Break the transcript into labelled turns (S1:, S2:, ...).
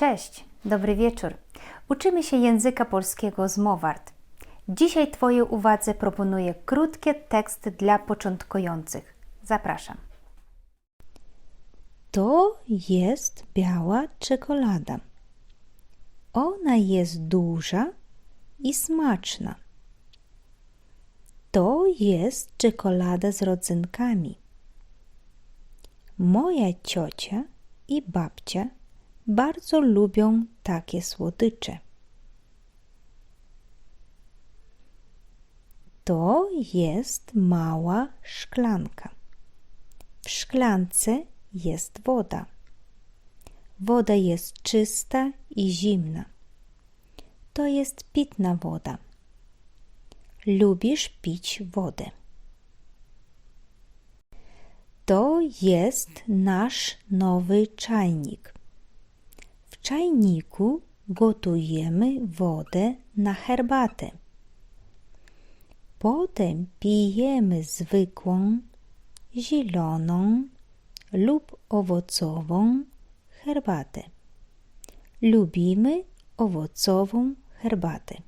S1: Cześć, dobry wieczór. Uczymy się języka polskiego z Mowart. Dzisiaj Twojej uwadze proponuję krótkie teksty dla początkujących. Zapraszam.
S2: To jest biała czekolada. Ona jest duża i smaczna. To jest czekolada z rodzynkami. Moja ciocia i babcia bardzo lubią takie słodycze. To jest mała szklanka. W szklance jest woda. Woda jest czysta i zimna. To jest pitna woda. Lubisz pić wodę. To jest nasz nowy czajnik. W czajniku gotujemy wodę na herbatę. Potem pijemy zwykłą, zieloną lub owocową herbatę. Lubimy owocową herbatę.